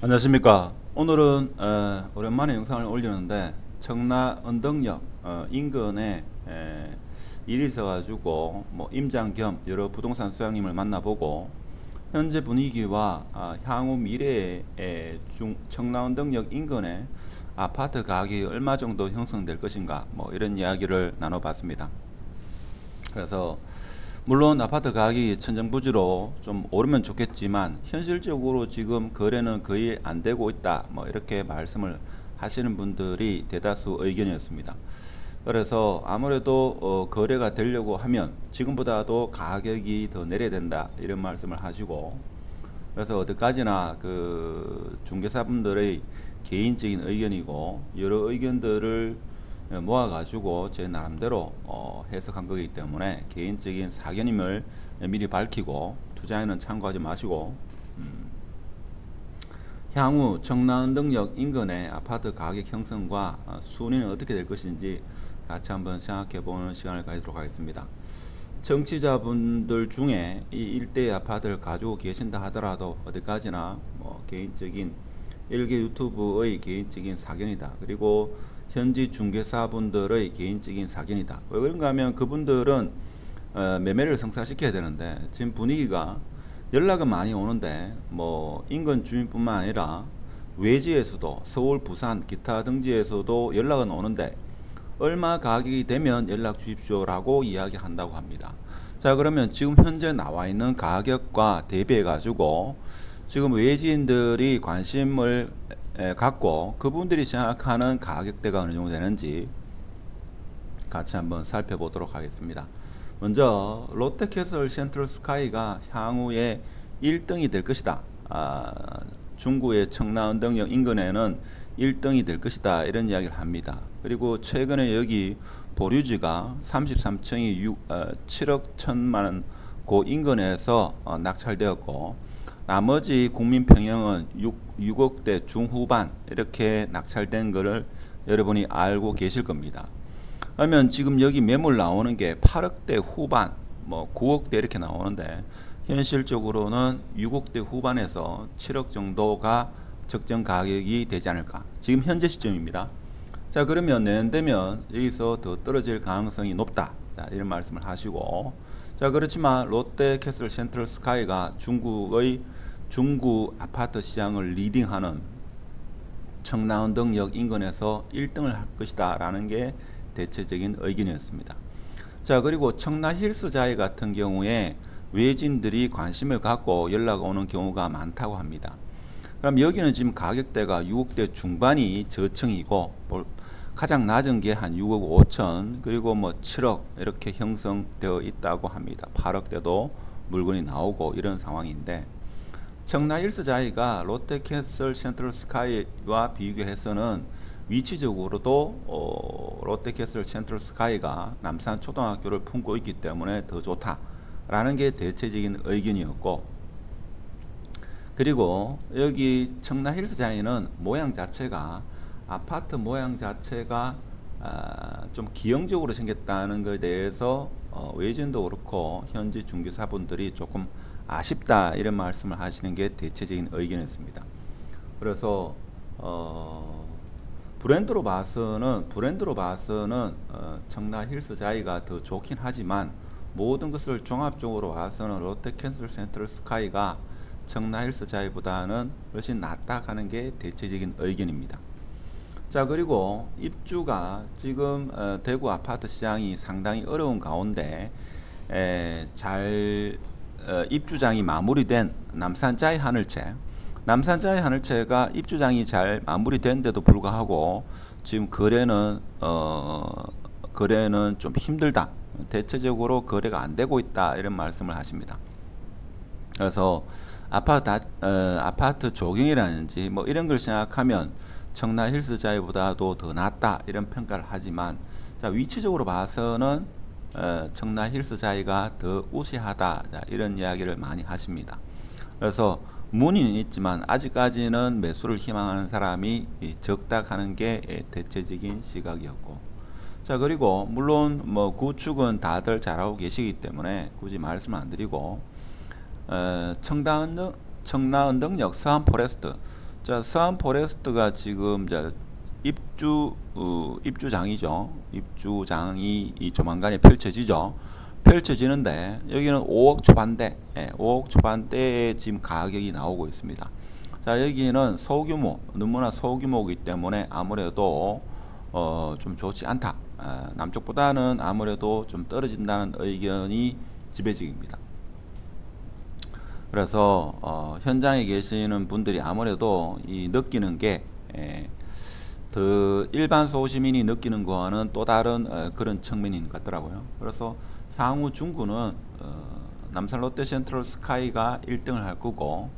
안녕하십니까. 오늘은 어, 오랜만에 영상을 올리는데 청라 언덕역 어, 인근에 에, 일이 있어가지고 뭐 임장 겸 여러 부동산 소장님을 만나보고 현재 분위기와 아, 향후 미래의 에, 중, 청라 언덕역 인근에 아파트 가격이 얼마 정도 형성될 것인가 뭐 이런 이야기를 나눠봤습니다. 그래서 물론 아파트 가격이 천정부지로 좀 오르면 좋겠지만 현실적으로 지금 거래는 거의 안 되고 있다. 뭐 이렇게 말씀을 하시는 분들이 대다수 의견이었습니다. 그래서 아무래도 어, 거래가 되려고 하면 지금보다도 가격이 더 내려야 된다 이런 말씀을 하시고 그래서 어디까지나 그 중개사분들의 개인적인 의견이고 여러 의견들을 모아가지고 제 나름대로 어, 해석한 거기 때문에 개인적인 사견임을 미리 밝히고 투자에는 참고하지 마시고 음, 향후 청라운동역 인근의 아파트 가격 형성과 어, 순위는 어떻게 될 것인지 같이 한번 생각해 보는 시간을 가지도록 하겠습니다. 정치자분들 중에 이 일대 아파트를 가지고 계신다 하더라도 어디까지나 뭐 개인적인 일개 유튜브의 개인적인 사견이다. 그리고 현지 중개사분들의 개인적인 사견이다. 왜 그런가 하면 그분들은 어, 매매를 성사시켜야 되는데 지금 분위기가 연락은 많이 오는데 뭐 인근 주민뿐만 아니라 외지에서도 서울, 부산, 기타 등지에서도 연락은 오는데 얼마 가격이 되면 연락 주십시오라고 이야기한다고 합니다. 자 그러면 지금 현재 나와 있는 가격과 대비해 가지고 지금 외지인들이 관심을 에, 갖고 그분들이 생각하는 가격대가 어느 정도 되는지 같이 한번 살펴보도록 하겠습니다. 먼저 롯데캐슬 센트럴 스카이가 향후에 1등이 될 것이다. 아, 중구의 청라운동역 인근에는 1등이 될 것이다. 이런 이야기를 합니다. 그리고 최근에 여기 보류지가 33층이 6, 어, 7억 1천만 원그 인근에서 어, 낙찰되었고 나머지 국민 평형은 6, 6억대 중후반 이렇게 낙찰된 것을 여러분이 알고 계실 겁니다. 그러면 지금 여기 매물 나오는 게 8억대 후반, 뭐 9억대 이렇게 나오는데 현실적으로는 6억대 후반에서 7억 정도가 적정 가격이 되지 않을까. 지금 현재 시점입니다. 자 그러면 내년되면 여기서 더 떨어질 가능성이 높다. 자, 이런 말씀을 하시고 자 그렇지만 롯데 캐슬 센트럴 스카이가 중국의 중구 아파트 시장을 리딩하는 청라운동역 인근에서 1등을 할 것이다 라는 게 대체적인 의견이었습니다. 자 그리고 청라 힐스 자이 같은 경우에 외진들이 관심을 갖고 연락 오는 경우가 많다고 합니다. 그럼 여기는 지금 가격대가 6억대 중반이 저층이고 가장 낮은 게 한 6억 5천 그리고 뭐 7억 이렇게 형성되어 있다고 합니다. 8억대도 물건이 나오고 이런 상황인데 청라 일스자이가 롯데캐슬 센트럴 스카이와 비교해서는 위치적으로도 어, 롯데캐슬 센트럴 스카이가 남산 초등학교를 품고 있기 때문에 더 좋다라는 게 대체적인 의견이었고 그리고 여기 청라 힐스자이는 모양 자체가 아파트 모양 자체가 아, 좀 기형적으로 생겼다는 것에 대해서 어, 외진도 그렇고 현지 중개사분들이 조금 아쉽다 이런 말씀을 하시는 게 대체적인 의견이었습니다. 그래서 어, 브랜드로 봐서는 브랜드로 봐서는 어, 청라 힐스 자이가 더 좋긴 하지만 모든 것을 종합적으로 봐서는 롯데 캔슬 센트럴 스카이가 청라 힐스 자이보다는 훨씬 낫다 하는 게 대체적인 의견입니다. 자 그리고 입주가 지금 어, 대구 아파트 시장이 상당히 어려운 가운데 에, 잘 어, 입주장이 마무리된 남산자의 하늘채 남산자의 하늘채가 입주장이 잘 마무리된데도 불구하고 지금 거래는 어 거래는 좀 힘들다. 대체적으로 거래가 안 되고 있다 이런 말씀을 하십니다. 그래서 아파트 어, 아파트 조경이라든지 뭐 이런 걸 생각하면 청라 힐스 자이보다도 더 낫다 이런 평가를 하지만 자 위치적으로 봐서는 어, 청라 힐스 자이가 더 우세하다. 자, 이런 이야기를 많이 하십니다. 그래서 문의는 있지만 아직까지는 매수를 희망하는 사람이 적다 하는 게 예, 대체적인 시각이었고. 자 그리고 물론 뭐 구축은 다들 잘하고 계시기 때문에 굳이 말씀 안 드리고 어, 청라은덕 청라은덕역 서한 포레스트. 자, 서한 포레스트가 지금 이제 입주 어, 입주장이죠. 입주장이 이 조만간에 펼쳐지죠. 펼쳐지는데 여기는 5억 초반대, 예, 5억 초반대에 지금 가격이 나오고 있습니다. 자, 여기는 소규모, 너무나 소규모이기 때문에 아무래도 어, 좀 좋지 않다. 아, 남쪽보다는 아무래도 좀 떨어진다는 의견이 지배적입니다. 그래서 어, 현장에 계시는 분들이 아무래도 이 느끼는 게 예, 더 일반 소시민이 느끼는 거와는 또 다른 어, 그런 측면인 것 같더라고요. 그래서 향후 중구는 어, 남산 롯데 센트럴 스카이가 1등을 할 거고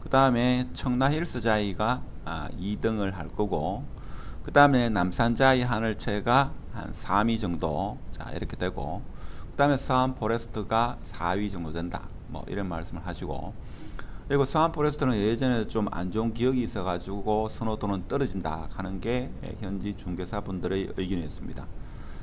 그 다음에 청라 힐스자이가 아, 2등을 할 거고 그 다음에 남산자이 하늘채가 한 3위 정도 자 이렇게 되고 그 다음에 서한 포레스트가 4위 정도 된다 뭐 이런 말씀을 하시고 그리고 서한 포레스트는 예전에 좀 안 좋은 기억이 있어가지고 선호도는 떨어진다 하는 게 현지 중개사 분들의 의견이었습니다.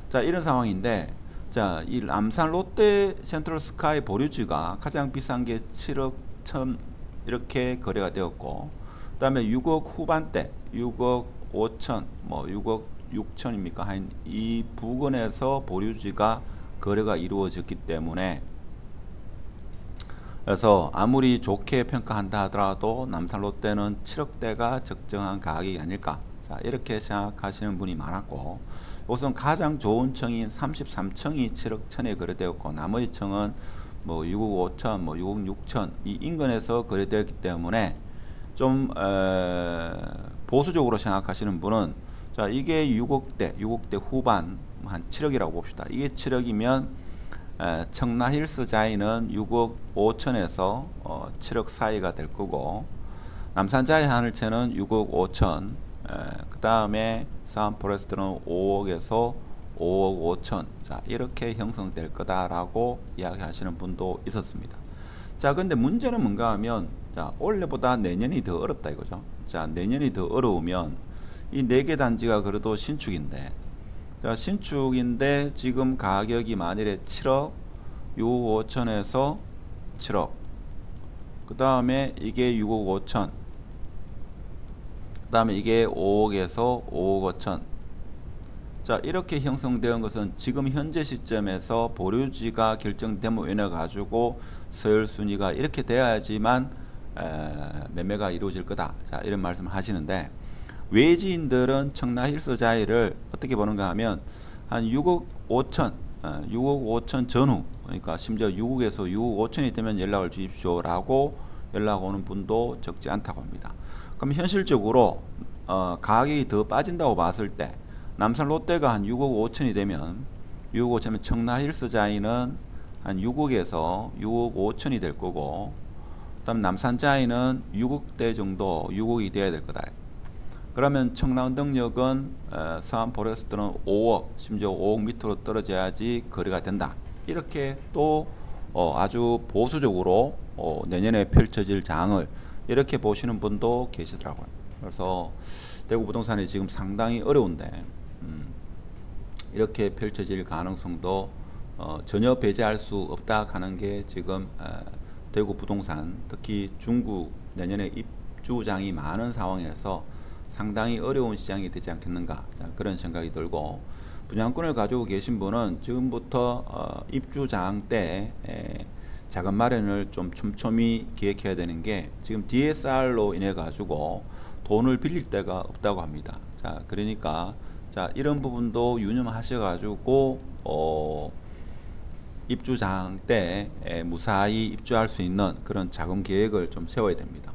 자 이런 상황인데 자 이 남산 롯데 센트럴 스카이 보류지가 가장 비싼 게 7억 1천 이렇게 거래가 되었고 그다음에 6억 후반대 6억 5천 뭐 6억 6천입니까 한 이 부근에서 보류지가 거래가 이루어졌기 때문에 그래서 아무리 좋게 평가한다 하더라도 남산 롯데는 7억대가 적정한 가격이 아닐까. 자 이렇게 생각하시는 분이 많았고 우선 가장 좋은 청인 33청이 7억 천에 거래되었고 나머지 청은 뭐 6억 5천 뭐 6억 6천 이 인근에서 거래되었기 때문에 좀 에, 보수적으로 생각하시는 분은 자 이게 6억대 6억대 후반 한 7억이라고 봅시다. 이게 7억이면 에, 청라 힐스 자이는 6억 5천에서 어, 7억 사이가 될 거고 남산 자이 하늘채는 6억 5천 그 다음에 사암 포레스트는 5억에서 5억 5천 자 이렇게 형성될 거다라고 이야기하시는 분도 있었습니다. 자 근데 문제는 뭔가 하면 자 올해보다 내년이 더 어렵다 이거죠. 자 내년이 더 어려우면 이 네 개 단지가 그래도 신축인데 자, 신축인데 지금 가격이 만일에 7억 6억 5천에서 7억. 그 다음에 이게 6억 5천. 그 다음에 이게 5억에서 5억 5천. 자 이렇게 형성되는 것은 지금 현재 시점에서 보류지가 결정됨으로 인해 가지고 서열 순위가 이렇게 돼야지만 에, 매매가 이루어질 거다. 자 이런 말씀을 하시는데 외지인들은 청라 힐스 자이를 어떻게 보는가 하면 한 6억 5천, 어, 6억 5천 전후, 그러니까 심지어 6억에서 6억 5천이 되면 연락을 주십시오라고 연락 오는 분도 적지 않다고 합니다. 그럼 현실적으로 어, 가격이 더 빠진다고 봤을 때 남산 롯데가 한 6억 5천이 되면 6억 5천이면 청라 힐스 자이는 한 6억에서 6억 5천이 될 거고 그다음 남산 자이는 6억대 정도 6억이 돼야 될 거다. 그러면 청라운동역은 어, 서안 포레스트는 5억 심지어 5억 밑으로 떨어져야지 거래가 된다. 이렇게 또 어, 아주 보수적으로 어, 내년에 펼쳐질 장을 이렇게 보시는 분도 계시더라고요. 그래서 대구 부동산이 지금 상당히 어려운데 음, 이렇게 펼쳐질 가능성도 어, 전혀 배제할 수 없다 하는 게 지금 어, 대구 부동산 특히 중구 내년에 입주장이 많은 상황에서 상당히 어려운 시장이 되지 않겠는가 자, 그런 생각이 들고 분양권을 가지고 계신 분은 지금부터 어, 입주장 때 에, 자금 마련을 좀 촘촘히 기획해야 되는 게 지금 DSR로 인해 가지고 돈을 빌릴 데가 없다고 합니다. 자 그러니까 자 이런 부분도 유념하셔 가지고 어, 입주장 때 에, 무사히 입주할 수 있는 그런 자금 계획을 좀 세워야 됩니다.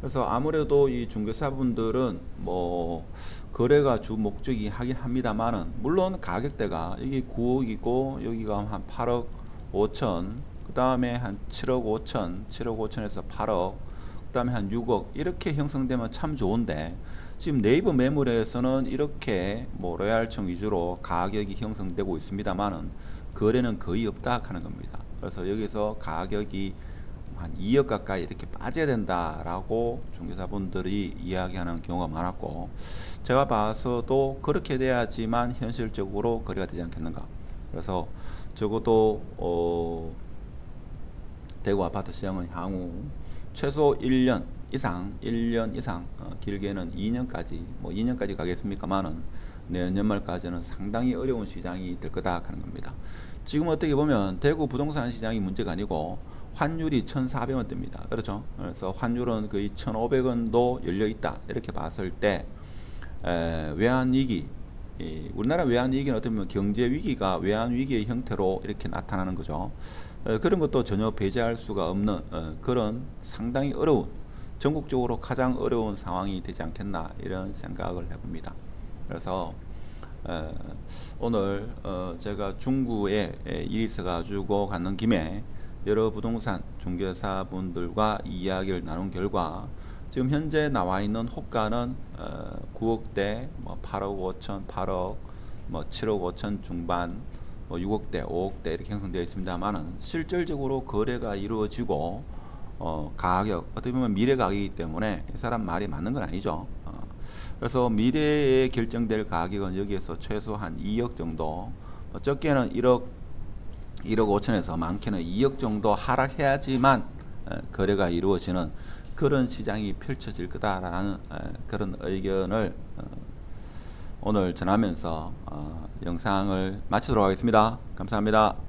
그래서 아무래도 이 중개사분들은 뭐 거래가 주 목적이 하긴 합니다만은 물론 가격대가 이게 9억이고 여기가 한 8억 5천 그 다음에 한 7억 5천 7억 5천에서 8억 그 다음에 한 6억 이렇게 형성되면 참 좋은데 지금 네이버 매물에서는 이렇게 뭐 로얄청 위주로 가격이 형성되고 있습니다만은 거래는 거의 없다 하는 겁니다. 그래서 여기서 가격이 한 2억 가까이 이렇게 빠져야 된다라고 중개사분들이 이야기하는 경우가 많았고 제가 봐서도 그렇게 돼야지만 현실적으로 거래가 되지 않겠는가 그래서 적어도 어 대구 아파트 시장은 향후 최소 1년 이상, 1년 이상, 어, 길게는 2년까지, 뭐 2년까지 가겠습니까만은 내년 연말까지는 상당히 어려운 시장이 될 거다 하는 겁니다. 지금 어떻게 보면 대구 부동산 시장이 문제가 아니고 환율이 1,400원대입니다. 그렇죠? 그래서 환율은 거의 1,500원도 열려 있다. 이렇게 봤을 때 에, 외환 위기 이 우리나라 외환 위기는 어떻게 보면 경제 위기가 외환 위기의 형태로 이렇게 나타나는 거죠. 어, 그런 것도 전혀 배제할 수가 없는 어, 그런 상당히 어려운 전국적으로 가장 어려운 상황이 되지 않겠나 이런 생각을 해봅니다. 그래서 에, 오늘 어, 제가 중구에 에, 일이 있어가지고 가는 김에 여러 부동산 중개사분들과 이야기를 나눈 결과 지금 현재 나와 있는 호가는 어, 9억대, 뭐 8억 5천, 8억, 뭐 7억 5천 중반, 뭐 6억대, 5억대 이렇게 형성되어 있습니다만은 실질적으로 거래가 이루어지고 어, 가격 어떻게 보면 미래 가격이기 때문에 이 사람 말이 맞는 건 아니죠. 어, 그래서 미래에 결정될 가격은 여기에서 최소한 2억 정도, 뭐 적게는 1억 1억 5천에서 많게는 2억 정도 하락해야지만 에, 거래가 이루어지는 그런 시장이 펼쳐질 거다라는 에, 그런 의견을 어, 오늘 전하면서 어, 영상을 마치도록 하겠습니다. 감사합니다.